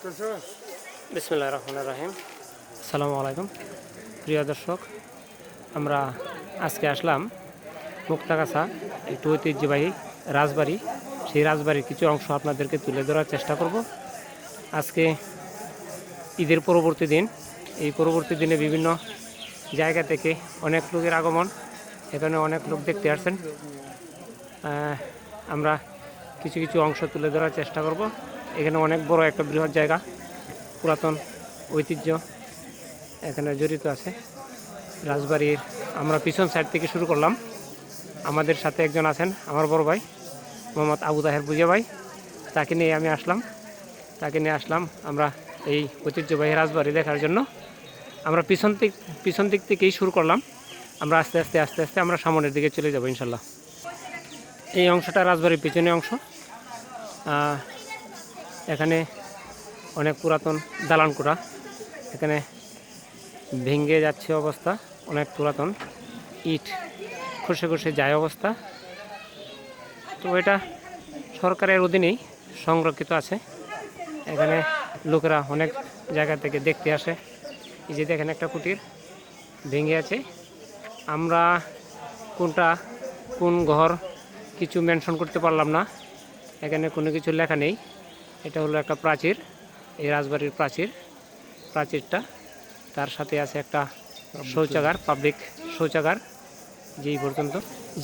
বিসমুল্লাহ রহমান রাহিম। আসসালামু আলাইকুম। প্রিয় দর্শক, আমরা আজকে আসলাম মুক্তাগাছা, একটু ঐতিহ্যবাহী রাজবাড়ি। সেই রাজবাড়ির কিছু অংশ আপনাদেরকে তুলে ধরার চেষ্টা করব। আজকে ঈদের পরবর্তী দিন। এই পরবর্তী দিনে বিভিন্ন জায়গা থেকে অনেক লোকের আগমন। এখানে অনেক লোক দেখতে আসছেন। আমরা কিছু কিছু অংশ তুলে ধরার চেষ্টা করব। এখানে অনেক বড় একটা বৃহৎ জায়গা, পুরাতন ঐতিহ্য এখানে জড়িত আছে। রাজবাড়ির আমরা পিছন সাইড থেকে শুরু করলাম। আমাদের সাথে একজন আছেন আমার বড় ভাই, মোহাম্মদ আবু তাহের বুঝে ভাই। তাকে নিয়ে আমি আসলাম। তাকে নিয়ে আসলাম আমরা এই ঐতিহ্যবাহী রাজবাড়ি দেখার জন্য। আমরা পিছন দিক পিছন দিক থেকেই শুরু করলাম। আমরা আস্তে আস্তে আস্তে আস্তে আমরা সামনের দিকে চলে যাব ইনশাল্লাহ। এই অংশটা রাজবাড়ির পিছনে অংশ। এখানে অনেক পুরাতন দালান কোঠা এখানে ভেঙে যাচ্ছে অবস্থা, অনেক পুরাতন। ইট খসে খসে যায় অবস্থা। তো এটা সরকারের অধীনেই সংরক্ষিত আছে। এখানে লোকেরা অনেক জায়গা থেকে দেখতে আসে। এই যে দেখেন একটা কুটির ভেঙে আছে। আমরা কোনটা, কোন ঘর কিছু মেনশন করতে পারলাম না। এখানে কোনো কিছু লেখা নেই। এটা হলো একটা প্রাচীর এই রাজবাড়ির প্রাচীর প্রাচীরটা। তার সাথে আছে একটা শৌচাগার পাবলিক শৌচাগার যেই পর্যন্ত।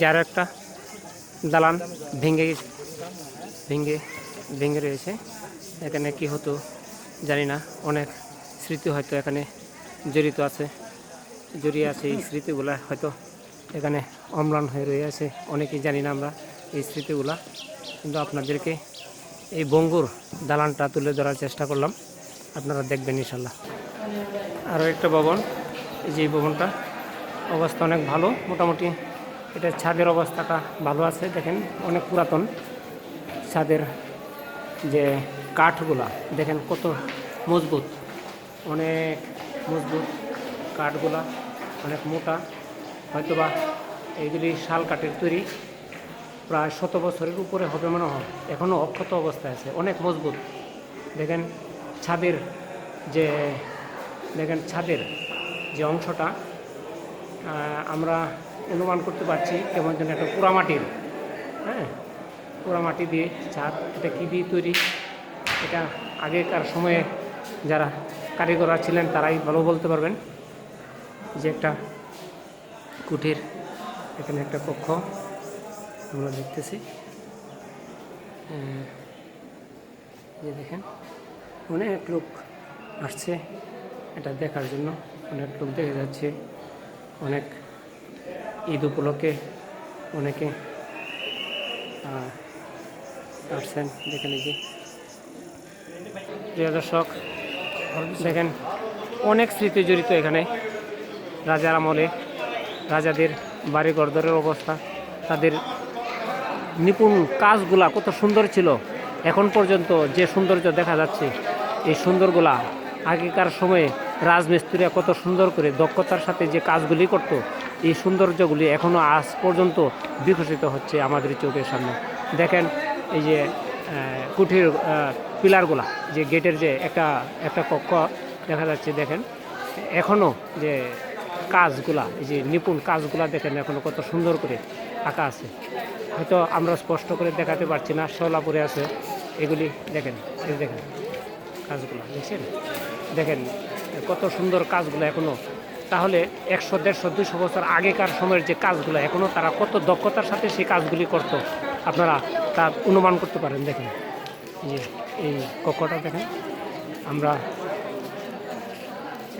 যার একটা দালান ভেঙে ভেঙে ভেঙে রয়েছে। এখানে কি হতো জানি না অনেক স্মৃতি হয়তো এখানে জড়িত আছে। জড়িয়ে আছে এই স্মৃতিগুলা হয়তো এখানে অম্লান হয়ে রয়ে আছে অনেকেই জানি না আমরা এই স্মৃতিগুলা। কিন্তু আপনাদেরকে এই বঙ্গুর দালানটা তুলে ধরার চেষ্টা করলাম। আপনারা দেখবেন ইনশাল্লাহ। আরও একটা ভবন, এই যে ভবনটা, অবস্থা অনেক ভালো। মোটামুটি এটা ছাদের অবস্থাটা ভালো আছে, দেখেন অনেক পুরাতন। ছাদের যে কাঠগুলা, দেখেন কত মজবুত। অনেক মজবুত কাঠগুলা, অনেক মোটা। হয়তোবা এইগুলি শাল কাঠের তৈরি প্রায় শত বছরের উপরে হবে মনে হয়। এখনও অক্ষত অবস্থায় আছে, অনেক মজবুত। দেখেন ছাদের যে, দেখেন ছাদের যে অংশটা আমরা অনুমান করতে পারছি কেমন যেন একটা পোড়ামাটির হ্যাঁ পোড়ামাটি দিয়ে ছাদ, এটা কী দিয়ে তৈরি? এটা আগেকার সময়ে যারা কারিগররা ছিলেন তারাই ভালো বলতে পারবেন যে একটা কুঠির এখানে একটা কক্ষ। আমরা দেখতেছি। যে দেখেন, অনেক লোক আসছে এটা দেখার জন্য। অনেক লোক দেখে যাচ্ছে, অনেক ঈদ উপলক্ষে অনেকে আসছেন দেখেন এই যে। প্রিয় দর্শক, দেখেন, অনেক স্মৃতি জড়িত এখানে। রাজার আমলে রাজাদের বাড়ি ঘরদরের অবস্থা, তাদের নিপুণ কাজগুলা কত সুন্দর ছিল। এখন পর্যন্ত যে সৌন্দর্য দেখা যাচ্ছে, এই সুন্দরগুলা আগেকার সময়ে রাজমিস্ত্রিরা কত সুন্দর করে দক্ষতার সাথে যে কাজগুলি করত, এই সৌন্দর্যগুলি এখনও আজ পর্যন্ত বিকশিত হচ্ছে আমাদের চোখের সামনে। দেখেন এই যে কুঠির পিলারগুলা, যে গেটের যে একটা একটা কক্ষ দেখা যাচ্ছে, দেখেন। এখনও যে কাজগুলা, এই যে নিপুণ কাজগুলা দেখেন এখনও কত সুন্দর করে আঁকা আছে। হয়তো আমরা স্পষ্ট করে দেখাতে পারছি না শোলাপুরে আছে। এগুলি দেখেন, এই দেখেন কাজগুলো, দেখছেন? দেখেন কত সুন্দর কাজগুলো এখনও তাহলে একশো, দেড়শো দুশো বছর আগেকার সময়ের যে কাজগুলো এখনও তারা কত দক্ষতার সাথে সেই কাজগুলি করত, আপনারা তা অনুমান করতে পারেন, দেখেন। এই কক্ষটা দেখেন, আমরা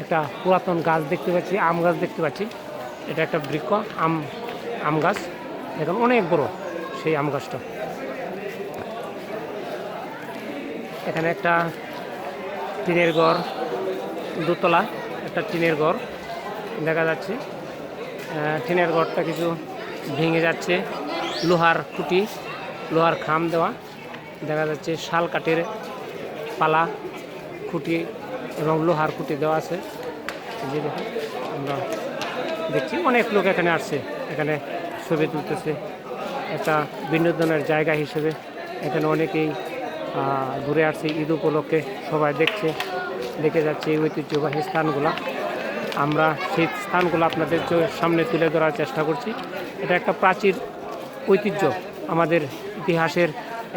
একটা পুরাতন গাছ দেখতে পাচ্ছি, আম গাছ দেখতে পাচ্ছি। এটা একটা বৃক্ষ, আম আম গাছ। দেখুন, অনেক বড় সেই আম গাছটা। এখানে একটা টিনের ঘর, দোতলা, একটা টিনের ঘর দেখা যাচ্ছে। টিনের ঘরটা কিছু ভেঙে যাচ্ছে, লোহার খুঁটি, লোহার খাম দেওয়া। দেখা যাচ্ছে, শাল কাঠের পালা, খুঁটি। এবং লোহার খুঁটি দেওয়া আছে। যে দেখুন, আমরা দেখছি অনেক লোক এখানে আসছে। এখানে ছবি তুলতেছে। একটা বিনোদনের জায়গা হিসেবে এখানে অনেকেই ঘুরে আসছি। ঈদ উপলক্ষে সবাই দেখছে, দেখে যাচ্ছে এই ঐতিহ্যবাহী স্থানগুলো। আমরা সেই স্থানগুলো আপনাদের সামনে তুলে ধরার চেষ্টা করছি। এটা একটা প্রাচীর ঐতিহ্য, আমাদের ইতিহাসের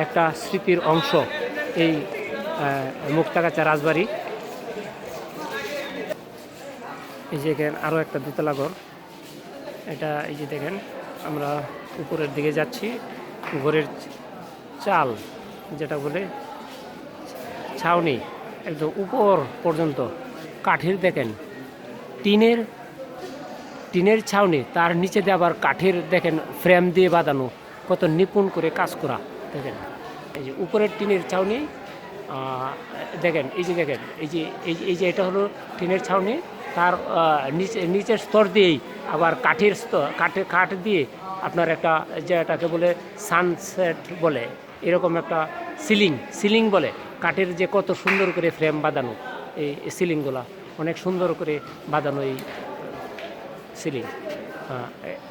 একটা স্মৃতির অংশ। এই মুক্তাগাছা রাজবাড়ি এই যে এখানে আরও একটা দোতলা ঘর। এটা এই যে দেখেন, আমরা উপরের দিকে যাচ্ছি, ঘরের চাল যেটা বলে ছাউনি, একদম উপর পর্যন্ত কাঠের দেখেন, টিনের টিনের ছাউনি, তার নিচে দিয়ে আবার কাঠের দেখেন ফ্রেম দিয়ে বাঁধানো, কত নিপুণ করে কাজ করা, দেখেন। এই যে উপরের টিনের ছাউনি দেখেন, এই যে দেখেন এই যে, এই যে- এটা হলো টিনের ছাউনি তার নিচে, নিচের স্তর দিয়েই, আবার কাঠের স্তর, কাঠের কাঠ দিয়ে আপনার একটা যেটাকে বলে সানসেট বলে, এরকম একটা সিলিং সিলিং বলে, কাঠের যে কত সুন্দর করে ফ্রেম বাঁধানো, এই সিলিংগুলা অনেক সুন্দর করে বাঁধানো এই সিলিং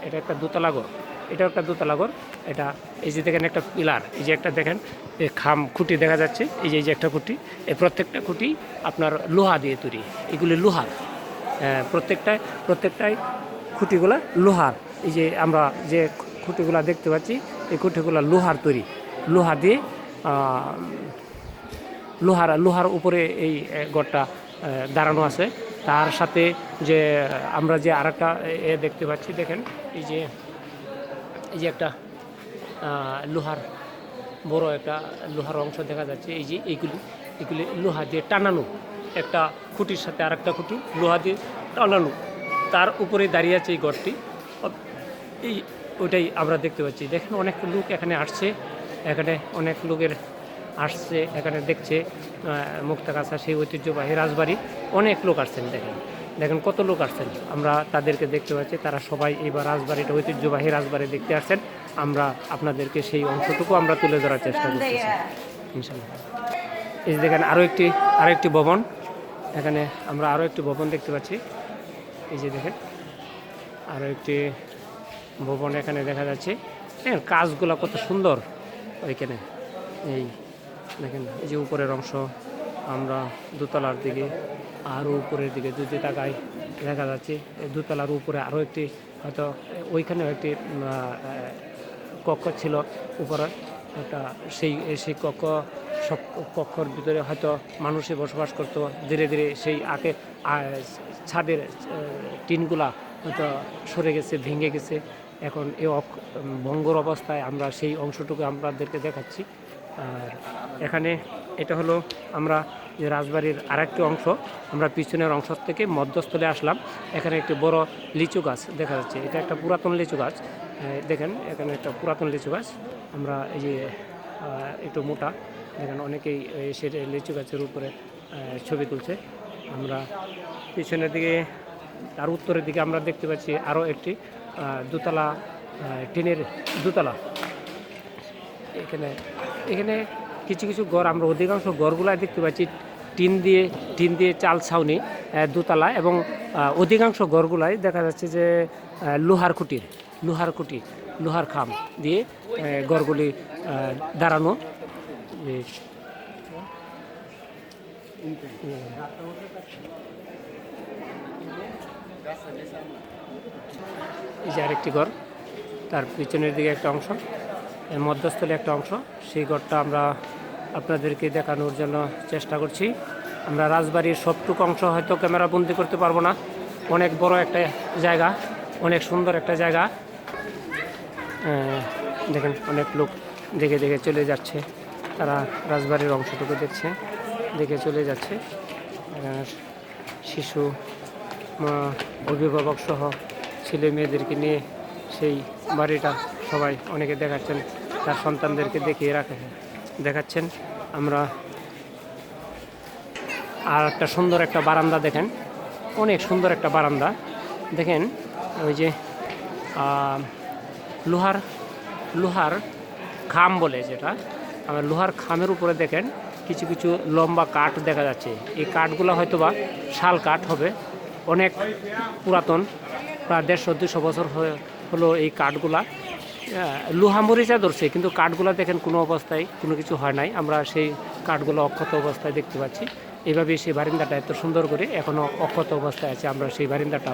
এটা একটা দোতলা ঘর এটা একটা দোতলা ঘর, এটা, এই যে দেখেন একটা পিলার, এই যে একটা দেখেন এই খাম খুঁটি দেখা যাচ্ছে, এই যে এই যে একটা খুঁটি, এই প্রত্যেকটা খুঁটি আপনার লোহা দিয়ে তৈরি, এগুলি লোহার প্রত্যেকটায় প্রত্যেকটাই খুঁটিগুলা লোহার। এই যে আমরা যে খুঁটিগুলা দেখতে পাচ্ছি, এই খুঁটিগুলা লোহার তৈরি। লোহা দিয়ে লোহার লোহার উপরে এই গড়টা দাঁড়ানো আছে। তার সাথে যে, আমরা যে আরেকটা, এ দেখতে পাচ্ছি, দেখেন, এই যে এই যে একটা লোহার বড় একটা লোহার অংশ দেখা যাচ্ছে। এই যে এইগুলি এগুলি লোহা দিয়ে টানানো। একটা খুঁটির সাথে আর একটা খুঁটি লোহা দিয়ে টানানো তার উপরে দাঁড়িয়ে আছে এই অ- এই ওইটাই আমরা দেখতে পাচ্ছি। দেখেন অনেক লোক এখানে আসছে এখানে অনেক লোকের আসছে এখানে দেখছে আহ, মুক্তাগাছা সেই ঐতিহ্যবাহী রাজবাড়ি। অনেক লোক আসছেন দেখেন। দেখেন কত লোক আসছেন। আমরা তাদেরকে দেখতে পাচ্ছি তারা সবাই এইবার রাজবাড়িটা ঐতিহ্যবাহী রাজবাড়ি দেখতে আসছেন। আমরা আপনাদেরকে সেই অংশটুকু আমরা তুলে ধরার চেষ্টা করতেছি। ইনশাল্লাহ এই দেখেন আরও একটি আরও একটি ভবন। এখানে আমরা আরও একটি ভবন দেখতে পাচ্ছি। এই যে দেখেন আরও একটি ভবন এখানে দেখা যাচ্ছে। হ্যাঁ কাজগুলো কত সুন্দর ওইখানে। এই দেখেন, এই যে উপরের অংশ, আমরা দোতলার দিকে আরও উপরের দিকে যদি তাকাই, দেখা যাচ্ছে দোতলার উপরে আরও একটি, হয়তো ওইখানেও একটি কক্ষ ছিল। উপরে একটা সেই সেই কক্ষ সব কক্ষর ভিতরে হয়তো মানুষে বসবাস করতো। ধীরে ধীরে সেই আগে ছাদের টিনগুলা হয়তো সরে গেছে, ভেঙে গেছে। এখন এ ভঙ্গুর অবস্থায় আমরা সেই অংশটুকু আমাদেরকে দেখাচ্ছি। আর এখানে এটা হলো আমরা যে রাজবাড়ির আরেকটি অংশ, আমরা পিছনের অংশ থেকে মধ্যস্থলে আসলাম। এখানে একটি বড় লিচু গাছ দেখা যাচ্ছে। এটা একটা পুরাতন লিচু গাছ। দেখেন, এখানে একটা পুরাতন লিচু গাছ। আমরা এই যে একটু মোটা। দেখেন অনেকেই এসে লিচু গাছের উপরে ছবি তুলছে। আমরা পিছনের দিকে, তার উত্তরের দিকে আমরা দেখতে পাচ্ছি আরও একটি দোতলা টিনের দোতলা। এখানে এখানে কিছু কিছু ঘর, আমরা অধিকাংশ ঘরগুলাই দেখতে পাচ্ছি টিন দিয়ে টিন দিয়ে চাল ছাউনি দোতলা এবং অধিকাংশ ঘরগুলাই দেখা যাচ্ছে যে লোহার খুঁটির, লোহার খুঁটি, লোহার খাম দিয়ে ঘরগুলি দাঁড়ানো। এই যে আরেকটি ঘর, তার পিছনের দিকে একটা অংশ মধ্যস্থলে একটা অংশ। সেই ঘরটা আমরা আপনাদেরকে দেখানোর জন্য চেষ্টা করছি। আমরা রাজবাড়ির সবটুকু অংশ হয়তো ক্যামেরা বন্দি করতে পারব না। অনেক বড় একটা জায়গা, অনেক সুন্দর একটা জায়গা। দেখেন, অনেক লোক দেখে দেখে চলে যাচ্ছে। তারা রাজবাড়ির অংশটুকু দেখছে, দেখে চলে যাচ্ছে। আর শিশু অভিভাবক সহ ছেলে মেয়েদেরকে নিয়ে সেই বাড়িটা সবাই অনেকে দেখাচ্ছেন, তার সন্তানদেরকে দেখিয়ে রাখে, দেখাচ্ছেন। আমরা আর একটা সুন্দর একটা বারান্দা দেখেন, অনেক সুন্দর একটা বারান্দা। দেখেন, ওই যে লোহার লোহার খাম বলে যেটা আমার লোহার খামের উপরে দেখেন কিছু কিছু লম্বা কাঠ দেখা যাচ্ছে। এই কাঠগুলো হয়তো বা শাল কাঠ হবে। অনেক পুরাতন, প্রায় দেড়শো, দুশো বছর হলো এই কাঠগুলা। লোহা মরিচা ধরছে, কিন্তু কাঠগুলা দেখেন কোনো অবস্থায় কোনো কিছু হয় নাই। আমরা সেই কাঠগুলো অক্ষত অবস্থায় দেখতে পাচ্ছি। এইভাবে সেই বারিন্দাটা এত সুন্দর করে এখনও অক্ষত অবস্থায় আছে, আমরা সেই বারিন্দাটা